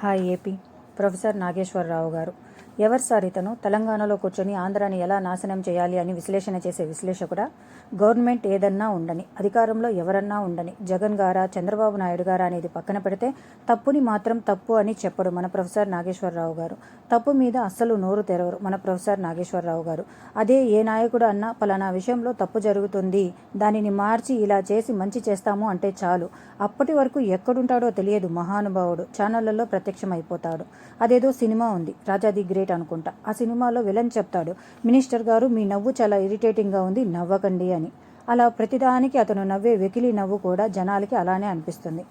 Hi AP. Professor Nageswararao గారు. ఎవరు sir ఇతను? తెలంగాణలో కూర్చొని ఆంధ్రాని ఎలా నాశనం చేయాలి అని విశ్లేషణ చేసే విశ్లేషకుడా? గవర్నమెంట్ ఏదన్నా ఉండని అధికారంలో ఎవరన్నా ఉండని జగన్ గారా చంద్రబాబు నాయుడు గారా అనేది పక్కన పెడితే తప్పుని మాత్రం తప్పు అని చెప్పడు మన ప్రొఫెసర్ నాగేశ్వరరావు గారు. తప్పు మీద అస్సలు నోరు తెరవరు మన ప్రొఫెసర్ నాగేశ్వరరావు గారు. అదే ఏ నాయకుడు అన్నా పలానా విషయంలో తప్పు జరుగుతుంది దానిని మార్చి ఇలా చేసి మంచి చేస్తాము అంటే చాలు. అప్పటి వరకు ఎక్కడుంటాడో తెలియదు మహానుభావుడు. ఛానళ్ళలో ప్రత్యక్షమైపోతాడు. అదేదో సినిమా ఉంది. రాజాది గ్రేట్ గ్రేట్ అనుకుంటా. ఆ సినిమాలో విలన్ చెప్తాడు మినిస్టర్ గారు మీ నవ్వు చాలా ఇరిటేటింగ్గా ఉంది నవ్వకండి అని. అలా ప్రతిదానికి అతను నవ్వే వెకిలి నవ్వు కూడా జనాలకి అలానే అనిపిస్తుంది.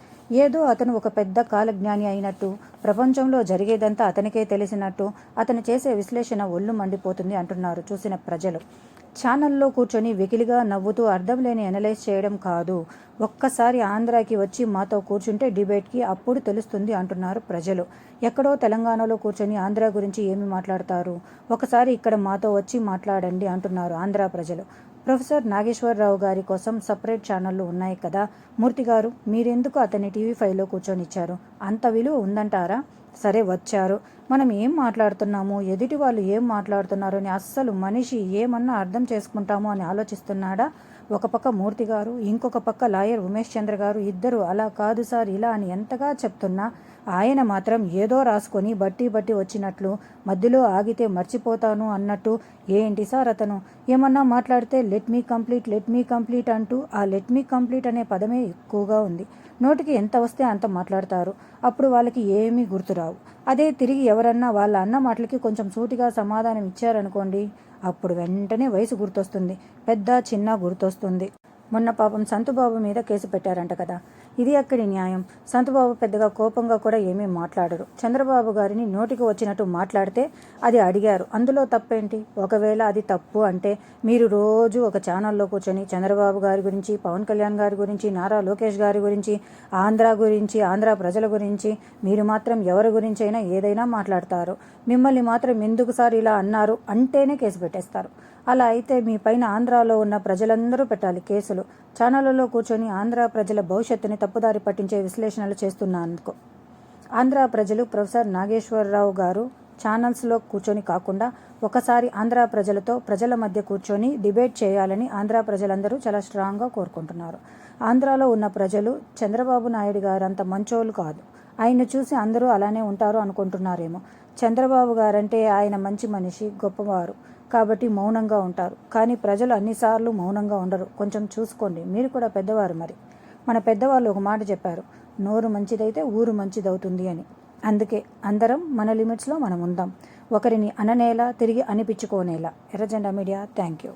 ఏదో అతను ఒక పెద్ద కాలజ్ఞాని అయినట్టు ప్రపంచంలో జరిగేదంతా అతనికే తెలిసినట్టు అతను చేసే విశ్లేషణ ఒళ్ళు మండిపోతుంది అంటున్నారు చూసిన ప్రజలు. ఛానల్లో కూర్చొని వెకిలిగా నవ్వుతూ అర్థం లేని అనలైజ్ చేయడం కాదు. ఒక్కసారి ఆంధ్రాకి వచ్చి మాతో కూర్చుంటే డిబేట్కి అప్పుడు తెలుస్తుంది అంటున్నారు ప్రజలు. ఎక్కడో తెలంగాణలో కూర్చొని ఆంధ్ర గురించి ఏమి మాట్లాడతారు? ఒకసారి ఇక్కడ మాతో వచ్చి మాట్లాడండి అంటున్నారు ఆంధ్ర ప్రజలు. ప్రొఫెసర్ నాగేశ్వరరావు గారి కోసం సపరేట్ ఛానళ్ళు ఉన్నాయి కదా. మూర్తి గారు మీరెందుకు అతన్ని టీవీ ఫైవ్లో కూర్చొనిచ్చారు? అంత విలువ ఉందంటారా? సరే వచ్చారు. మనం ఏం మాట్లాడుతున్నాము? ఎదుటి వాళ్ళు ఏం మాట్లాడుతున్నారు అని అస్సలు మనిషి ఏమన్నా అర్థం చేసుకుంటాము అని ఆలోచిస్తున్నాడా? ఒక పక్క మూర్తి గారు ఇంకొక పక్క లాయర్ ఉమేష్ చంద్ర గారు ఇద్దరు అలా కాదు సార్ ఇలా అని ఎంతగా చెప్తున్నా? ఆయన మాత్రం ఏదో రాసుకొని బట్టి బట్టి వచ్చినట్లు మధ్యలో ఆగితే మర్చిపోతాను అన్నట్టు ఏంటి సార్ అతను? ఏమన్నా మాట్లాడితే let me complete let me complete అంటూ ఆ లెట్ మీ కంప్లీట్ అనే పదమే ఎక్కువగా ఉంది. నోటికి ఎంత వస్తే అంత మాట్లాడతారు. అప్పుడు వాళ్ళకి ఏమీ గుర్తురావు. అదే తిరిగి ఎవరన్నా వాళ్ళ అన్న మాటలకి కొంచెం సూటిగా సమాధానం ఇచ్చారనుకోండి అప్పుడు వెంటనే వయసు గుర్తొస్తుంది. పెద్ద చిన్న గుర్తొస్తుంది. మొన్న పాపం సంతుబాబు మీద కేసు పెట్టారంట కదా. ఇది అక్కడి న్యాయం? సంతుబాబు పెద్దగా కోపంగా కూడా ఏమీ మాట్లాడరు. చంద్రబాబు గారిని నోటికి వచ్చినట్టు మాట్లాడితే అది అడిగారు. అందులో తప్పేంటి? ఒకవేళ అది తప్పు అంటే మీరు రోజు ఒక ఛానల్లో కూర్చొని చంద్రబాబు గారి గురించి పవన్ కళ్యాణ్ గారి గురించి నారా లోకేష్ గారి గురించి ఆంధ్ర గురించి ఆంధ్ర ప్రజల గురించి మీరు మాత్రం ఎవరి గురించి అయినా ఏదైనా మాట్లాడతారు. మిమ్మల్ని మాత్రం ఎందుకు సార్ ఇలా అన్నారు? అంటేనే కేసు పెట్టేస్తారు. అలా అయితే మీ పైన ఆంధ్రాలో ఉన్న ప్రజలందరూ పెట్టాలి కేసులు. ఛానళ్ళలో కూర్చొని ఆంధ్ర ప్రజల భవిష్యత్తుని తప్పుదారి పట్టించే విశ్లేషణలు చేస్తున్నందుకు. ఆంధ్ర ప్రజలు ప్రొఫెసర్ నాగేశ్వరరావు గారు ఛానల్స్లో కూర్చొని కాకుండా ఒకసారి ఆంధ్ర ప్రజలతో ప్రజల మధ్య కూర్చొని డిబేట్ చేయాలని ఆంధ్ర ప్రజలందరూ చాలా స్ట్రాంగ్గా కోరుకుంటున్నారు. ఆంధ్రాలో ఉన్న ప్రజలు చంద్రబాబు నాయుడు గారు అంత మంచోళ్ళు కాదు. ఆయన చూసి అందరూ అలానే ఉంటారు అనుకుంటున్నారేమో. చంద్రబాబు గారంటే ఆయన మంచి మనిషి గొప్పవారు. కాబట్టి మౌనంగా ఉంటారు. కానీ ప్రజలు అన్నిసార్లు మౌనంగా ఉండరు. కొంచెం చూసుకోండి. మీరు కూడా పెద్దవారు మరి. మన పెద్దవాళ్ళు ఒక మాట చెప్పారు. నోరు మంచిదైతే ఊరు మంచిదవుతుంది అని. అందుకే అందరం మన లిమిట్స్లో మనం ఉందాం. ఒకరిని అననేలా తిరిగి అనిపించుకోనేలా. ఎర్రజెండా మీడియా. Thank you.